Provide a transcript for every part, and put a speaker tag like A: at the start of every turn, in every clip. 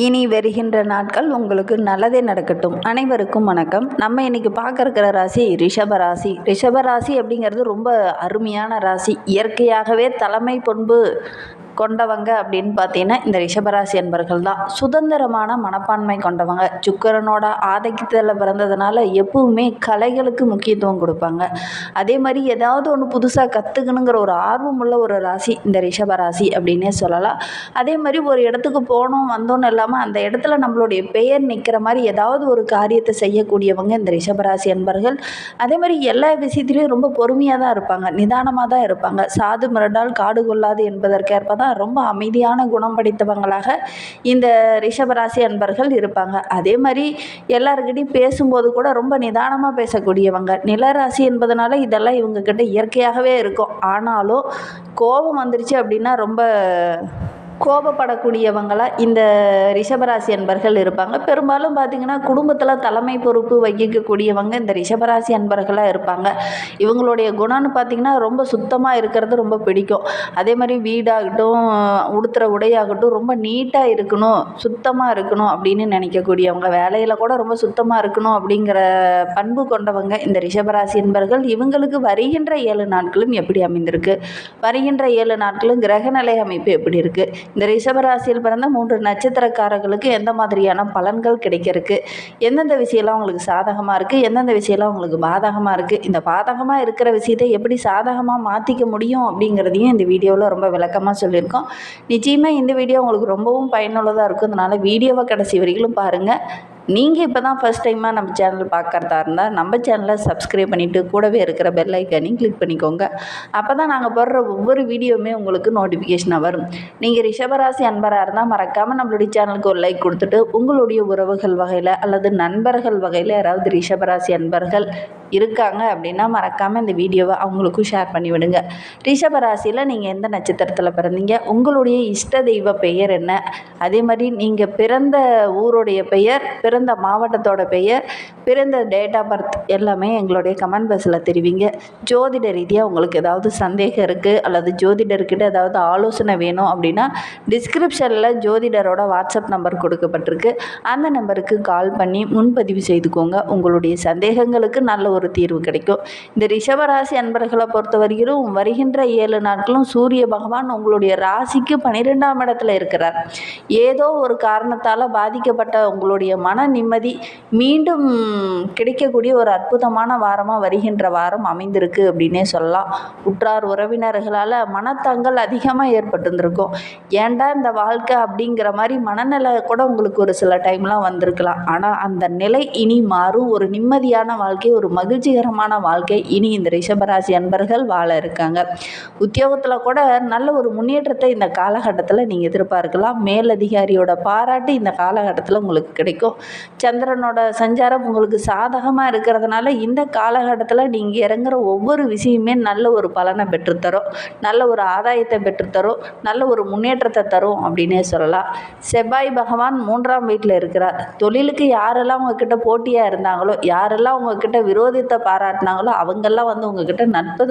A: இனி வருகின்ற நாட்கள் உங்களுக்கு நல்லதே நடக்கட்டும். அனைவருக்கும் வணக்கம். நம்ம இன்னைக்கு பார்க்க ராசி ரிஷப ராசி. ரிஷப ராசி அப்படிங்கிறது ரொம்ப அருமையான ராசி. இயற்கையாகவே தலைமை பண்பு கொண்டவங்க அப்படின்னு பார்த்தீங்கன்னா இந்த ரிஷபராசி என்பர்கள் தான். சுதந்திரமான மனப்பான்மை கொண்டவங்க. சுக்கரனோட ஆதிக்கத்தில் பிறந்ததுனால எப்பவுமே கலைகளுக்கு முக்கியத்துவம் கொடுப்பாங்க. அதே மாதிரி ஏதாவது ஒன்று புதுசாக கற்றுக்கணுங்கிற ஒரு ஆர்வம் உள்ள ஒரு ராசி இந்த ரிஷபராசி அப்படின்னே சொல்லலாம். அதே மாதிரி ஒரு இடத்துக்கு போனோம் வந்தோன்னு இல்லாமல் அந்த இடத்துல நம்மளுடைய பெயர் நிற்கிற மாதிரி ஏதாவது ஒரு காரியத்தை செய்யக்கூடியவங்க இந்த ரிஷபராசி அன்பர்கள். அதே மாதிரி எல்லா விஷயத்துலையும் ரொம்ப பொறுமையாக தான் இருப்பாங்க. நிதானமாக தான் இருப்பாங்க. சாது மிரண்டால் காடு கொள்ளாது என்பதற்கேற்ப தான் ரொம்ப அமைதியான குணம் படைத்தவங்களாக இந்த ரிஷபராசி அன்பர்கள் இருப்பாங்க. அதே மாதிரி எல்லாருக்கிட்டையும் பேசும்போது கூட ரொம்ப நிதானமாக பேசக்கூடியவங்க. நிலராசி என்பதனால இதெல்லாம் இவங்கக்கிட்ட இயற்கையாகவே இருக்கும். ஆனாலும் கோபம் வந்துருச்சு அப்படின்னா ரொம்ப கோபப்படக்கூடியவங்களாக இந்த ரிஷபராசி அன்பர்கள் இருப்பாங்க. பெரும்பாலும் பார்த்திங்கன்னா குடும்பத்தில் தலைமை பொறுப்பு வகிக்கக்கூடியவங்க இந்த ரிஷபராசி அன்பர்களாக இருப்பாங்க. இவங்களுடைய குணம்னு பார்த்திங்கன்னா ரொம்ப சுத்தமாக இருக்கிறது ரொம்ப பிடிக்கும். அதே மாதிரி வீடாகட்டும் உடுத்துகிற உடையாகட்டும் ரொம்ப நீட்டாக இருக்கணும் சுத்தமாக இருக்கணும் அப்படின்னு நினைக்கக்கூடியவங்க வேலையில் கூட ரொம்ப சுத்தமாக இருக்கணும் அப்படிங்கிற பண்பு கொண்டவங்க இந்த ரிஷபராசி அன்பர்கள். இவங்களுக்கு வருகின்ற ஏழு நாட்களும் எப்படி அமைந்திருக்கு? வருகின்ற ஏழு நாட்களும் கிரகநிலை அமைப்பு எப்படி இருக்குது இந்த ரிஷபராசியில் பிறந்த மூன்று நட்சத்திரக்காரர்களுக்கு எந்த மாதிரியான பலன்கள் கிடைக்கிறதுக்கு? எந்தெந்த விஷயம்லாம் உங்களுக்கு சாதகமாக இருக்குது எந்தெந்த விஷயம்லாம் உங்களுக்கு பாதகமாக இருக்குது இந்த பாதகமாக இருக்கிற விஷயத்தை எப்படி சாதகமாக மாற்றிக்க முடியும் அப்படிங்கிறதையும் இந்த வீடியோவில் ரொம்ப விளக்கமாக சொல்லியிருக்கோம். நிச்சயமாக இந்த வீடியோ உங்களுக்கு ரொம்பவும் பயனுள்ளதாக இருக்கும். அதனால் வீடியோவை கடைசி வரைக்கும் பாருங்கள் நீங்கள் இப்போ தான் ஃபஸ்ட் டைமாக நம்ம சேனல் பார்க்குறதா இருந்தால் நம்ம சேனலை சப்ஸ்கிரைப் பண்ணிவிட்டு கூடவே இருக்கிற பெல் ஐக்கானையும் கிளிக் பண்ணிக்கோங்க. அப்போ தான் நாங்கள் போடுற ஒவ்வொரு வீடியோவுமே உங்களுக்கு நோட்டிஃபிகேஷனாக வரும். நீங்கள் ரிஷபராசி அன்பராக இருந்தால் மறக்காமல் நம்மளுடைய சேனலுக்கு ஒரு லைக் கொடுத்துட்டு உங்களுடைய உறவுகள் வகையில் அல்லது நண்பர்கள் வகையில் யாராவது ரிஷபராசி அன்பர்கள் இருக்காங்க அப்படின்னா மறக்காமல் இந்த வீடியோவை அவங்களுக்கும் ஷேர் பண்ணி விடுங்க. ரிஷபராசியில் நீங்கள் எந்த நட்சத்திரத்தில் பிறந்தீங்க? உங்களுடைய இஷ்ட தெய்வ பெயர் என்ன? அதே மாதிரி நீங்கள் பிறந்த ஊருடைய பெயர் பிறந்த மாவட்டத்தோட பெயர் பிறந்த டேட் ஆஃப் பர்த் எல்லாமே எங்களுடைய கமெண்ட் பாக்ஸில் தெரிவிங்க. ஜோதிட ரீதியாக உங்களுக்கு ஏதாவது சந்தேகம் இருக்குது அல்லது ஜோதிடர்கிட்ட ஏதாவது ஆலோசனை வேணும் அப்படின்னா டிஸ்கிரிப்ஷனில் ஜோதிடரோட வாட்ஸ்அப் நம்பர் கொடுக்கப்பட்டிருக்கு. அந்த நம்பருக்கு கால் பண்ணி முன்பதிவு செய்துக்கோங்க. உங்களுடைய சந்தேகங்களுக்கு நல்ல ஒரு தீர்வு கிடைக்கும். இந்த ரிஷபராசி அன்பர்களை பொறுத்த வரையிலும் வருகின்ற ஏழு நாட்களும் சூரிய பகவான் உங்களுடைய ராசிக்கு பன்னிரெண்டாம் இடத்துல இருக்கிறார். ஏதோ ஒரு காரணத்தால் பாதிக்கப்பட்ட உங்களுடைய மன நிம்மதி மீண்டும் கிடைக்கக்கூடிய ஒரு அற்புதமான வாரமாக வருகின்ற வாரம் அமைந்திருக்கு அப்படின்னே சொல்லலாம். உற்றார் உறவினர்களால் மனத்தங்கள் அதிகமாக ஏற்பட்டிருந்திருக்கும். ஏன்டா இந்த வாழ்க்கை அப்படிங்கிற மாதிரி மனநிலை கூட உங்களுக்கு ஒரு சில டைம்லாம் வந்திருக்கலாம். ஆனால் அந்த நிலை இனி மாறும். ஒரு நிம்மதியான வாழ்க்கை ஒரு மகிழ்ச்சிகரமான வாழ்க்கை இனி இந்த ரிஷபராசி அன்பர்கள் வாழ இருக்காங்க. உத்தியோகத்தில் கூட நல்ல ஒரு முன்னேற்றத்தை இந்த காலகட்டத்தில் நீங்கள் எதிர்பார்க்கலாம். மேலதிகாரியோட பாராட்டு இந்த காலகட்டத்தில் உங்களுக்கு கிடைக்கும். சந்திரனோட சஞ்சாரம் உங்களுக்கு சாதகமாக இருக்கிறதுனால இந்த காலகட்டத்தில் நீங்கள் இறங்குற ஒவ்வொரு விஷயமே நல்ல ஒரு பலனை பெற்றுத்தரும். நல்ல ஒரு ஆதாயத்தை பெற்றுத்தரும். நல்ல ஒரு முன்னேற்றத்தை தரும் அப்படின்னே சொல்லலாம். செவ்வாய் பகவான் மூன்றாம் வீட்டில் இருக்கிறார். தொழிலுக்கு யாரெல்லாம் உங்ககிட்ட போட்டியாக இருந்தாங்களோ யாரெல்லாம் உங்ககிட்ட விரோதத்தை பாராட்டினாங்களோ அவங்கெல்லாம் வந்து உங்ககிட்ட நட்பு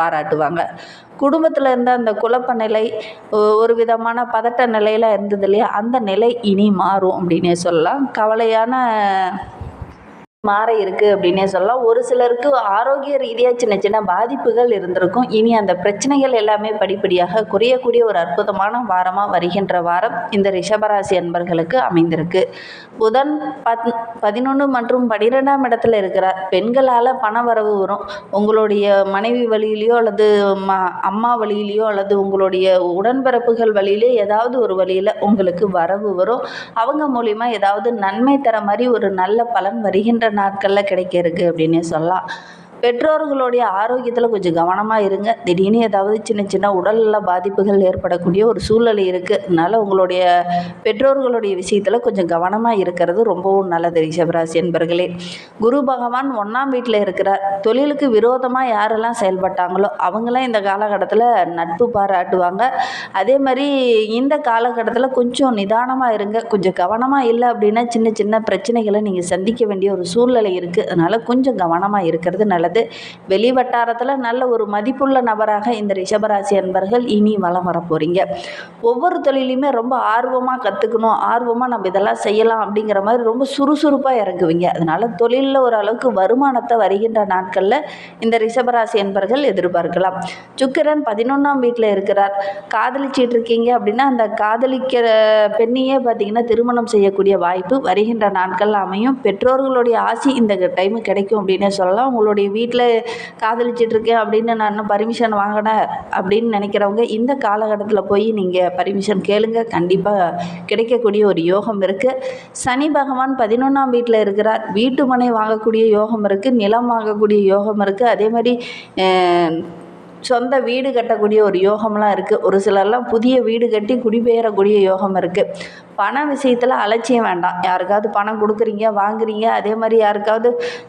A: பாராட்டுவாங்க. குடும்பத்தில் இருந்த அந்த குழப்ப நிலை ஒரு விதமான பதட்ட நிலையில் இருந்தது இல்லையா? அந்த நிலை இனி மாறும் அப்படின்னே சொல்லலாம். கவலையான மாற இருக்குது அப்படின்னே சொல்லலாம். ஒரு சிலருக்கு ஆரோக்கிய ரீதியாக சின்ன சின்ன பாதிப்புகள் இருந்திருக்கும். இனி அந்த பிரச்சனைகள் எல்லாமே படிப்படியாக குறையக்கூடிய ஒரு அற்புதமான வாரமாக வருகின்ற வாரம் இந்த ரிஷபராசி அன்பர்களுக்கு அமைந்திருக்கு. புதன் பத் பதினொன்று மற்றும் பன்னிரெண்டாம் இடத்துல இருக்கிறார் பெண்களால் பண வரவு வரும். உங்களுடைய மனைவி வழியிலையோ அல்லது ம அம்மா வழியிலையோ அல்லது உங்களுடைய உடன்பிறப்புகள் வழியிலே ஏதாவது ஒரு வழியில் உங்களுக்கு வரவு வரும். அவங்க மூலிமா ஏதாவது நன்மை தர மாதிரி ஒரு நல்ல பலன் வருகின்ற நாட்களில் கிடைக்க இருக்குது அப்படின்னே சொல்லலாம். பெற்றோர்களுடைய ஆரோக்கியத்தில் கொஞ்சம் கவனமாக இருங்க. திடீர்னு ஏதாவது சின்ன சின்ன உடல்நல பாதிப்புகள் ஏற்படக்கூடிய ஒரு சூழ்நிலை இருக்குது அதனால் உங்களுடைய பெற்றோர்களுடைய விஷயத்தில் கொஞ்சம் கவனமாக இருக்கிறது ரொம்பவும் நல்லது ரிஷபராசி என்பர்களே. குரு பகவான் ஒன்றாம் வீட்டில் இருக்கிறார். தொழிலுக்கு விரோதமாக யாரெல்லாம் செயல்பட்டாங்களோ அவங்களாம் இந்த காலகட்டத்தில் நட்பு பாராட்டுவாங்க. அதே மாதிரி இந்த காலகட்டத்தில் கொஞ்சம் நிதானமாக இருங்க. கொஞ்சம் கவனமாக இல்லை அப்படின்னா சின்ன சின்ன பிரச்சனைகளை நீங்கள் சந்திக்க வேண்டிய ஒரு சூழ்நிலை இருக்குது அதனால் கொஞ்சம் கவனமாக இருக்கிறது நல்லது. கிடையாது. வெளி வட்டாரத்தில் நல்ல ஒரு மதிப்புள்ள நபராக இந்த ரிஷபராசி அன்பர்கள் இனி வலம் வர போகிறீங்க ஒவ்வொரு தொழிலையுமே ரொம்ப ஆர்வமாக கற்றுக்கணும் ஆர்வமாக நம்ம இதெல்லாம் செய்யலாம் அப்படிங்கிற மாதிரி ரொம்ப சுறுசுறுப்பாக இறங்குவீங்க. அதனால் தொழிலில் ஓரளவுக்கு வருமானத்தை வருகின்ற நாட்களில் இந்த ரிஷபராசி என்பர்கள் எதிர்பார்க்கலாம். சுக்கிரன் பதினொன்றாம் வீட்டில் இருக்கிறார். காதலிச்சிட்டு இருக்கீங்க அப்படின்னா அந்த காதலிக்கிற பெண்ணையே பார்த்தீங்கன்னா திருமணம் செய்யக்கூடிய வாய்ப்பு வருகின்ற நாட்கள் அமையும். பெற்றோர்களுடைய ஆசி இந்த டைமு கிடைக்கும் அப்படின்னே சொல்லலாம். உங்களுடைய வீட்டில் காதலிச்சிட்டு இருக்கேன் அப்படின்னு நான் இன்னும் பர்மிஷன் வாங்கினேன் அப்படின்னு நினைக்கிறவங்க இந்த காலகட்டத்தில் போய் நீங்கள் பர்மிஷன் கேளுங்க. கண்டிப்பாக கிடைக்கக்கூடிய ஒரு யோகம் இருக்குது சனி பகவான் பதினொன்றாம் வீட்டில் இருக்கிறார். வீட்டு மனை வாங்கக்கூடிய யோகம் இருக்குது நிலம் வாங்கக்கூடிய யோகம் இருக்குது அதே மாதிரி சொந்த வீடு கட்டக்கூடிய ஒரு யோகம்லாம் இருக்குது ஒரு சிலர்லாம் புதிய வீடு கட்டி குடிபெயரக்கூடிய யோகம் இருக்குது பண விஷயத்தில் அலட்சியம் வேண்டாம். யாருக்காவது பணம் கொடுக்குறீங்க வாங்குறீங்க அதே மாதிரி யாருக்காவது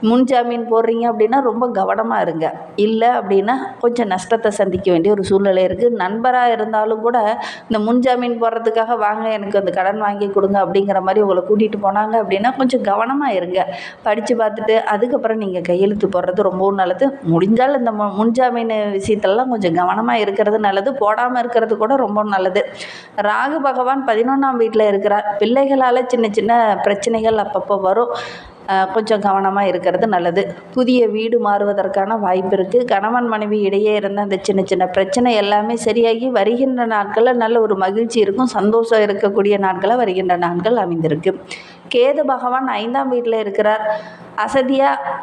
A: முன்ஜாமீன் போடுறீங்க அப்படின்னா ரொம்ப கவனமாக இருங்க. இல்லை அப்படின்னா கொஞ்சம் நஷ்டத்தை சந்திக்க வேண்டிய ஒரு சூழ்நிலை இருக்குது நண்பராக இருந்தாலும் கூட இந்த முன்ஜாமீன் போடுறதுக்காக வாங்க எனக்கு அந்த கடன் வாங்கி கொடுங்க அப்படிங்கிற மாதிரி உங்களை கூட்டிகிட்டு போனாங்க அப்படின்னா கொஞ்சம் கவனமாக இருங்க. படித்து பார்த்துட்டு அதுக்கப்புறம் நீங்கள் கையெழுத்து போடுறது ரொம்பவும் நல்லது. முடிஞ்சால் இந்த முன்ஜாமீன் விஷயத்தை விஷயத்துலலாம் கொஞ்சம் கவனமாக இருக்கிறது நல்லது போடாமல் இருக்கிறது கூட ரொம்ப நல்லது. ராகு பகவான் பதினொன்றாம் வீட்டில் இருக்கிறார். பிள்ளைகளால் சின்ன சின்ன பிரச்சனைகள் அப்பப்போ வரும். கொஞ்சம் கவனமாக இருக்கிறது நல்லது. புதிய வீடு மாறுவதற்கான வாய்ப்பு இருக்குது கணவன் மனைவி இடையே இருந்த அந்த சின்ன சின்ன பிரச்சனை எல்லாமே சரியாகி வருகின்ற நாட்களில் நல்ல ஒரு மகிழ்ச்சி இருக்கும். சந்தோஷம் இருக்கக்கூடிய நாட்களில் வருகின்ற நாட்கள் அமைந்திருக்கு. கேது பகவான் ஐந்தாம் வீட்டில் இருக்கிறார். அசதியாக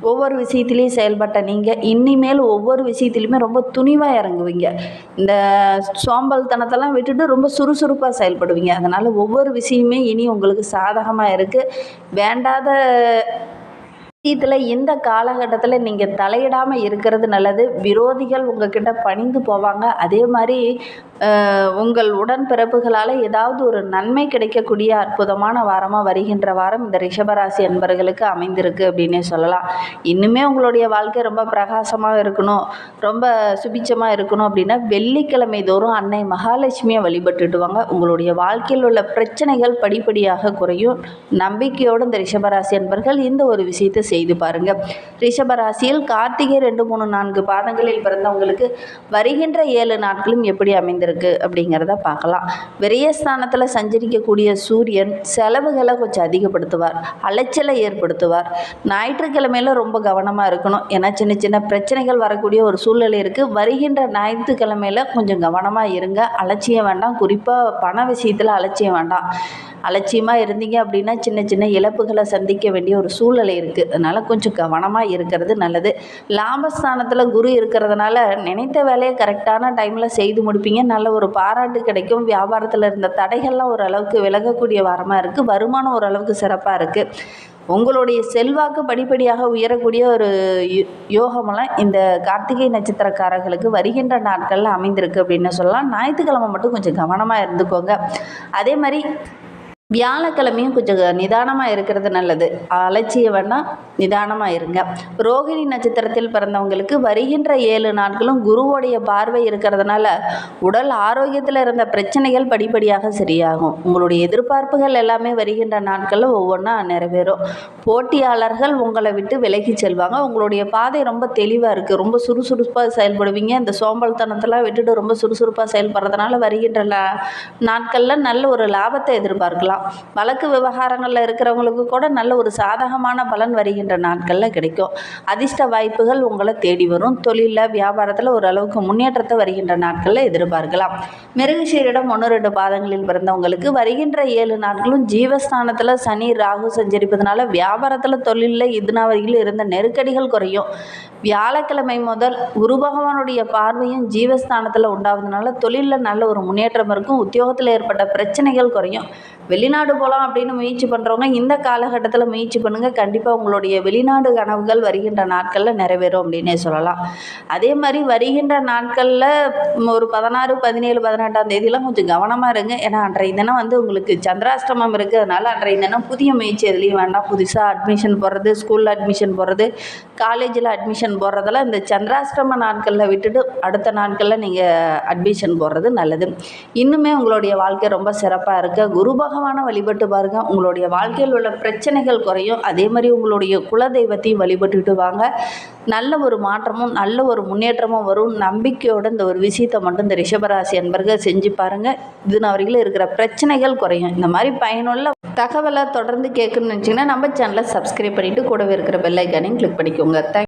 A: ஒவ்வொரு விஷயத்துலையும் செயல்பட்ட நீங்கள் இனிமேல் ஒவ்வொரு விஷயத்துலையுமே ரொம்ப துணிவாக இறங்குவீங்க. இந்த சோம்பல்தனத்தெல்லாம் விட்டுட்டு ரொம்ப சுறுசுறுப்பாக செயல்படுவீங்க. அதனால் ஒவ்வொரு விஷயமே இனி உங்களுக்கு சாதகமாக இருக்குது வேண்டாத விஷயத்தில் இந்த காலகட்டத்தில் நீங்கள் தலையிடாமல் இருக்கிறது நல்லது. விரோதிகள் உங்ககிட்ட பணிந்து போவாங்க. அதே மாதிரி உங்கள் உடன்பிறப்புகளால் ஏதாவது ஒரு நன்மை கிடைக்கக்கூடிய அற்புதமான வாரமாக வருகின்ற வாரம் இந்த ரிஷபராசி அன்பர்களுக்கு அமைந்திருக்கு அப்படின்னே சொல்லலாம். இன்னுமே உங்களுடைய வாழ்க்கை ரொம்ப பிரகாசமாக இருக்கணும். ரொம்ப சுபிச்சமாக இருக்கணும் அப்படின்னா வெள்ளிக்கிழமை தோறும் அன்னை மகாலட்சுமியை வழிபட்டுட்டு வாங்க உங்களுடைய வாழ்க்கையில் உள்ள பிரச்சனைகள் படிப்படியாக குறையும். நம்பிக்கையோடு இந்த ரிஷபராசி அன்பர்கள் இந்த ஒரு விஷயத்தை செய்து பாருங்க. ரிஷபராசியில் கார்த்திகை ரெண்டு மூணு நான்கு பாதங்களில் பிறந்தவங்களுக்கு வருகின்ற ஏழு நாட்களும் எப்படி அமைந்திருக்கு அப்படிங்கிறத பார்க்கலாம். விரயஸ்தானத்தில் சஞ்சரிக்கக்கூடிய சூரியன் செலவுகளை கொஞ்சம் அதிகப்படுத்துவார். அலைச்சலை ஏற்படுத்துவார். ஞாயிற்றுக்கிழமையில ரொம்ப கவனமாக இருக்கணும். ஏன்னா சின்ன சின்ன பிரச்சனைகள் வரக்கூடிய ஒரு சூழ்நிலை இருக்குது வருகின்ற ஞாயிற்றுக்கிழமையில கொஞ்சம் கவனமாக இருங்க. அலட்சியம் வேண்டாம். குறிப்பாக பண விஷயத்தில் அலட்சியம் வேண்டாம். அலட்சியமாக இருந்தீங்க அப்படின்னா சின்ன சின்ன இழப்புகளை சந்திக்க வேண்டிய ஒரு சூழ்நிலை இருக்குது அதனால் கொஞ்சம் கவனமாக இருக்கிறது நல்லது. லாபஸ்தானத்தில் குரு இருக்கிறதுனால நினைத்த வேலையை கரெக்டான டைமில் செய்து முடிப்பீங்க. நல்ல ஒரு பாராட்டு கிடைக்கும். வியாபாரத்தில் இருந்த தடைகள்லாம் ஓரளவுக்கு விலகக்கூடிய வாரமாக இருக்குது வருமானம் ஓரளவுக்கு சிறப்பாக இருக்குது உங்களுடைய செல்வாக்கு படிப்படியாக உயரக்கூடிய ஒரு யோகமெல்லாம் இந்த கார்த்திகை நட்சத்திரக்காரர்களுக்கு வருகின்ற நாட்களில் அமைந்திருக்கு அப்படின்னு சொல்லலாம். ஞாயிற்றுக்கிழமை மட்டும் கொஞ்சம் கவனமாக இருந்துக்கோங்க. அதே மாதிரி வியாழக்கிழமையும் கொஞ்சம் நிதானமாக இருக்கிறது நல்லது. அலட்சியம் வேணால் நிதானமாக இருங்க. ரோகிணி நட்சத்திரத்தில் பிறந்தவங்களுக்கு வருகின்ற ஏழு நாட்களும் குருவோடைய பார்வை இருக்கிறதுனால உடல் ஆரோக்கியத்தில் இருந்த பிரச்சனைகள் படிப்படியாக சரியாகும். உங்களுடைய எதிர்பார்ப்புகள் எல்லாமே வருகின்ற நாட்களில் ஒவ்வொன்றா நிறைவேறும். போட்டியாளர்கள் உங்களை விட்டு விலகி செல்வாங்க. உங்களுடைய பாதை ரொம்ப தெளிவாக இருக்குது ரொம்ப சுறுசுறுப்பாக செயல்படுவீங்க. இந்த சோம்பல்தனத்தெல்லாம் விட்டுட்டு ரொம்ப சுறுசுறுப்பாக செயல்படுறதுனால வருகின்ற நாட்களில் நல்ல ஒரு லாபத்தை எதிர்பார்க்கலாம். வழக்கு விவகாரங்களில் இருக்கிறவங்களுக்கு கூட நல்ல ஒரு சாதகமான பலன் வருகின்ற நாட்களில் கிடைக்கும். அதிர்ஷ்ட வாய்ப்புகள் உங்களை தேடி வரும். தொழிலில் வியாபாரத்தில் ஓரளவுக்கு முன்னேற்றத்தை வருகின்ற நாட்களில் எதிர்பார்க்கலாம். மிருகசீரிடம் ஒன்று ரெண்டு பாதங்களில் பிறந்தவங்களுக்கு வருகின்ற ஏழு நாட்களும் ஜீவஸ்தானத்தில் சனி ராகு சஞ்சரிப்பதனால வியாபாரத்தில் தொழிலில் இதுனா வரையில் இருந்த நெருக்கடிகள் குறையும். வியாழக்கிழமை முதல் குரு பகவானுடைய பார்வையும் ஜீவஸ்தானத்தில் உண்டாவதுனால தொழிலில் நல்ல ஒரு முன்னேற்றம் இருக்கும். உத்தியோகத்தில் ஏற்பட்ட பிரச்சனைகள் குறையும். வெளிநாடு போகலாம் அப்படின்னு முயற்சி பண்ணுறவங்க இந்த காலகட்டத்தில் முயற்சி பண்ணுங்கள் கண்டிப்பாக உங்களுடைய வெளிநாடு கனவுகள் வருகின்ற நாட்களில் நிறைவேறும் அப்படின்னே சொல்லலாம். அதே மாதிரி வருகின்ற நாட்களில் ஒரு பதினாறு பதினேழு பதினெட்டாம் தேதியெல்லாம் கொஞ்சம் கவனமாக இருங்க. ஏன்னா அன்றைய தினம் வந்து உங்களுக்கு சந்திராஷ்டமம் இருக்குது அதனால் அன்றைய தினம் புதிய முயற்சி எதுலேயும் வேண்டாம். புதுசாக அட்மிஷன் போடுறது ஸ்கூலில் அட்மிஷன் போடுறது காலேஜில் அட்மிஷன் போடுறதெல்லாம் இந்த சந்திராஷ்டம நாட்களில் விட்டுட்டு அடுத்த நாட்களில் நீங்கள் அட்மிஷன் போடுறது நல்லது. இன்னுமே உங்களுடைய வாழ்க்கை ரொம்ப சிறப்பாக இருக்க. குரு பகவான் பகவானை வழிபட்டு பாருங்கள் உங்களுடைய வாழ்க்கையில் உள்ள பிரச்சனைகள் குறையும். அதே மாதிரி உங்களுடைய குலதெய்வத்தையும் வழிபட்டுட்டு வாங்க. நல்ல ஒரு மாற்றமும் நல்ல ஒரு முன்னேற்றமும் வரும். நம்பிக்கையோட இந்த ஒரு விஷயத்தை மட்டும் இந்த ரிஷபராசி அன்பர்கள் செஞ்சு பாருங்கள் இது வரைக்கும் இருக்கிற பிரச்சனைகள் குறையும். இந்த மாதிரி பயனுள்ள தகவலை தொடர்ந்து கேட்கணும்னு நினச்சிங்கன்னா நம்ம சேனலை சப்ஸ்கிரைப் பண்ணிவிட்டு கூடவே இருக்கிற பெல்லைக்கானையும் கிளிக் பண்ணிக்கோங்க. தேங்க்